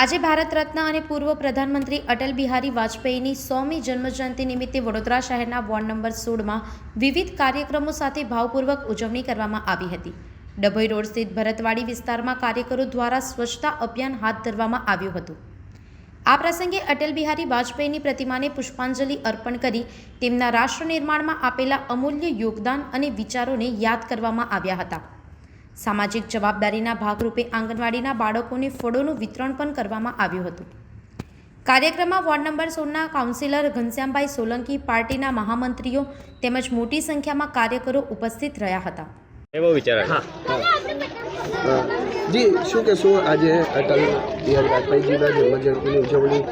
આજે ભારત રત્ન અને પૂર્વ પ્રધાનમંત્રી અટલ બિહારી વાજપેયીની સોમી જન્મજયંતિ નિમિત્તે વડોદરા શહેરના વોર્ડ નંબર સોળમાં વિવિધ કાર્યક્રમો સાથે ભાવપૂર્વક ઉજવણી કરવામાં આવી હતી. ડભોઈ રોડ સ્થિત ભરતવાડી વિસ્તારમાં કાર્યકરો દ્વારા સ્વચ્છતા અભિયાન હાથ ધરવામાં આવ્યું હતું. આ પ્રસંગે અટલ બિહારી વાજપેયીની પ્રતિમાને પુષ્પાંજલિ અર્પણ કરી તેમના રાષ્ટ્ર નિર્માણમાં આપેલા અમૂલ્ય યોગદાન અને વિચારોને યાદ કરવામાં આવ્યા હતા. સામાજિક જવાબદારીના ભાગરૂપે આંગણવાડીના બાળકોને ફળોનું વિતરણ પણ કરવામાં આવ્યું હતું. કાર્યક્રમમાં વોર્ડ નંબર સોળના કાઉન્સિલર ઘનશ્યામભાઈ સોલંકી પાર્ટીના મહામંત્રીઓ તેમજ મોટી સંખ્યામાં કાર્યકરો ઉપસ્થિત રહ્યા હતા. એવો વિચાર જી શું કહેશો? આજે અટલ બિહારી વાજપેયીજીના જન્મજયંતિની ઉજવણી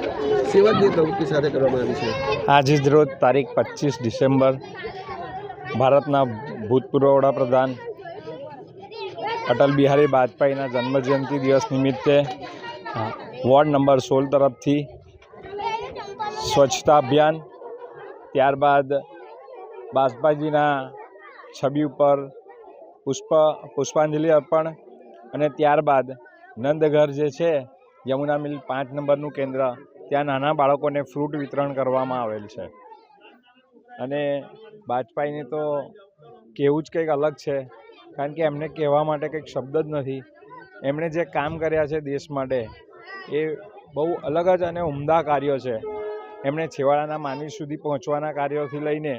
સેવાકીય પ્રવૃત્તિ સાથે કરવામાં આવી છે. આજે જ રોજ તારીખ પચીસ ડિસેમ્બર ભારતના ભૂતપૂર્વ વડાપ્રધાન અટલ બિહારી વાજપેયીના જન્મજયંતિ દિવસ નિમિત્તે વોર્ડ નંબર સોળ તરફથી સ્વચ્છતા અભિયાન, ત્યારબાદ બાજપાજીના છબી ઉપર પુષ્પ, પુષ્પાંજલિ અર્પણ અને ત્યારબાદ નંદઘર જે છે, યમુના મિલ પાંચ નંબરનું કેન્દ્ર, ત્યાં નાના બાળકોને ફ્રૂટ વિતરણ કરવામાં આવેલ છે. અને બાજપાઈને તો કહેવું જ કંઈક અલગ છે કારણ કે એમને કહેવા માટે કંઈક શબ્દ જ નથી. એમણે જે કામ કર્યા છે દેશ માટે, એ બહુ અલગ જ અને ઉમદા કાર્યો છે. એમણે છેવાડાના માનવી સુધી પહોંચવાના કાર્યોથી લઈને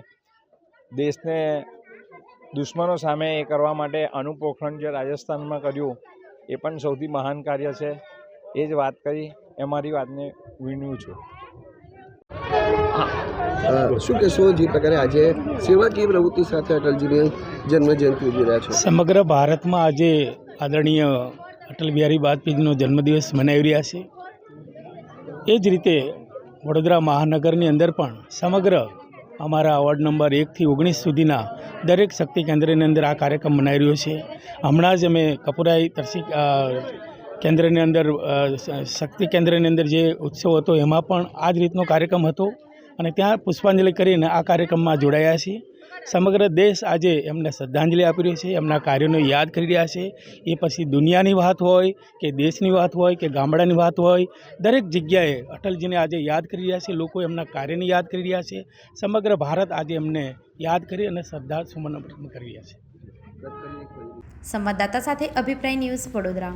દેશને દુશ્મનો સામે એ કરવા માટે અનુપોખરણ જે રાજસ્થાનમાં કર્યું, એ પણ સૌથી મહાન કાર્ય છે. એ જ વાત કરી, એ મારી વાતને વિણવું છું. શું કહેશો જે પ્રકારે આજે સેવાકીય પ્રવૃત્તિ સાથે અટલજીની જન્મજયંતિ ઉજવી રહ્યા છો? સમગ્ર ભારતમાં આજે આદરણીય અટલ બિહારી વાજપેયીનો જન્મદિવસ મનાવી રહ્યા છે. એ જ રીતે વડોદરા મહાનગરની અંદર પણ સમગ્ર અમારા વોર્ડ નંબર એકથી ઓગણીસ સુધીના દરેક શક્તિ કેન્દ્રની અંદર આ કાર્યક્રમ મનાવી રહ્યો છે. હમણાં જ અમે કપુરાઈ તરસી કેન્દ્રની અંદર શક્તિ કેન્દ્રની અંદર જે ઉત્સવ હતો, એમાં પણ આ જ રીતનો કાર્યક્રમ હતો અને ત્યાં પુષ્પાંજલિ કરીને આ કાર્યક્રમમાં જોડાયા છીએ. સમગ્ર દેશ આજે એમને શ્રદ્ધાંજલિ આપી રહ્યો છે, એમના કાર્યોને યાદ કરી રહ્યા છે. એ પછી દુનિયાની વાત હોય કે દેશની વાત હોય કે ગામડાની વાત હોય, દરેક જગ્યાએ અટલજીને આજે યાદ કરી રહ્યા છે, લોકો એમના કાર્યને યાદ કરી રહ્યા છે. સમગ્ર ભારત આજે એમને યાદ કરી અને શ્રદ્ધા સુમન કરી રહ્યા છે. સંવાદદાતા સાથે અભિપ્રાય ન્યૂઝ વડોદરા.